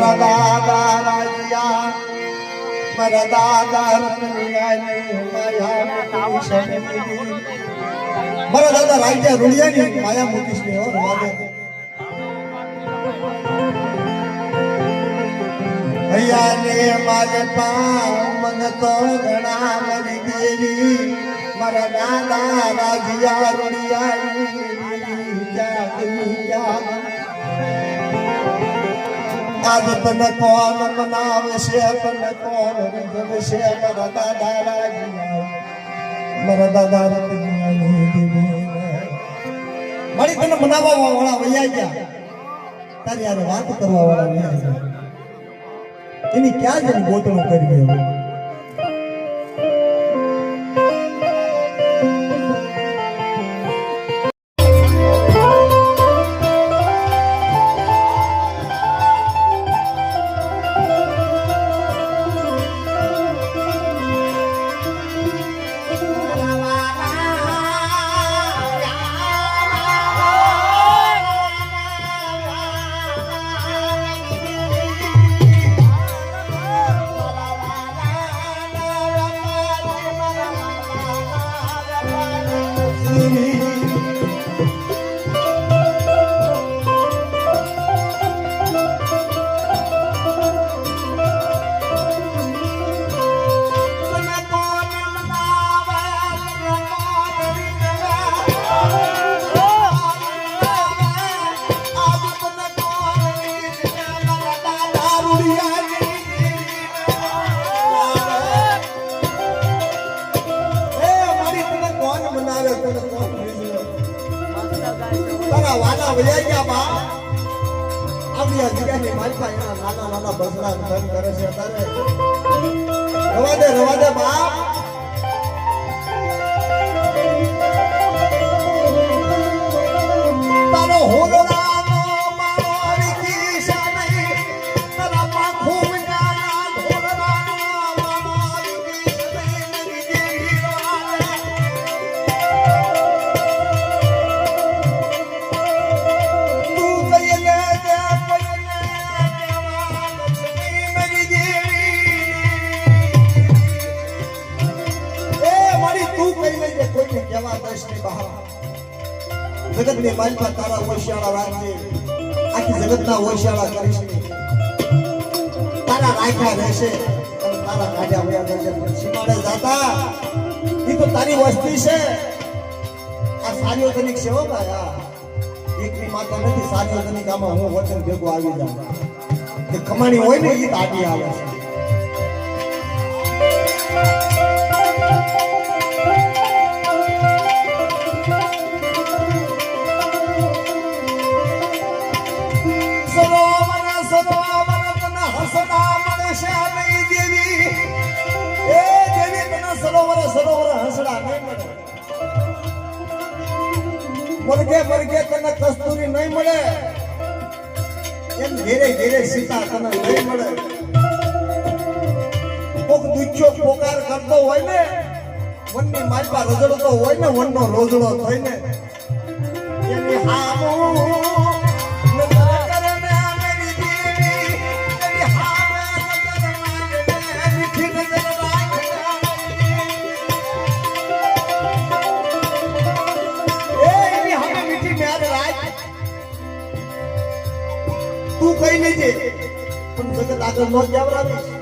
મારા દાદા રાજીયા મારા દાદા રતનિયાની માયા. મારા દાદા રાજા રૂડિયાની માયા મૂકીશ ને હો. હૈયાને મારે પામ મન તો ઘણા મરી ગયેલી મારા દાદા રાજિયા રૂડિયાની આજ તને કોણ મનાવશે તને કોણ રીઝવશે મારા દાદા રાજીયા મારા દાદા. મારી તને મનાવવા વાળા વૈયા ગયા. તારી યારે વાત કરવા વાળા વૈયા ગયા. એની ક્યાં જઈને ગોતણું કરી હવે તારા વાલા વયા ગયા બા આપણી જગ્યાની માલિકા એના નાના નાના બસડા ધન કરે છે તારે રવા દે રવા દે બા કોઈને બહાર જગત ને માલપા તારા હોશિયાળા રાખજે આખી જગતના હોશિયાળા કરીશ તારા રાખ્યા રહેશે તારા કાઢ્યા વયા જશે સીમાડે જાતા એ તો તારી વસ્તી છે આ સાર્વજનિક છે હો ભાઈ આ એકની માતા નથી સાર્વજનિક આમાં હું વચન ભેગો આવી જાઉં કે કમાણી હોય ને એ તાટી આવે છે મરગે મરગે તને કસ્તુરી નહીં મળે. એમ ઘેરે ઘેરે સીતા તને નહીં મળે. કોક દુચ્યો પોકાર કરતો હોય ને, વનની માલપા રજડતો હોય ને, વનનો રોજડો થઈને, એની હામો તું કઈ લેજે પણ જગત આગળ નો જાવરાવીશ પાગલ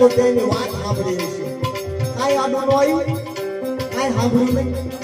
તો તેની વાત સાંભળી હશે કાંઈ આડું આવ્યું કાંઈ સાંભળ્યું નહીં?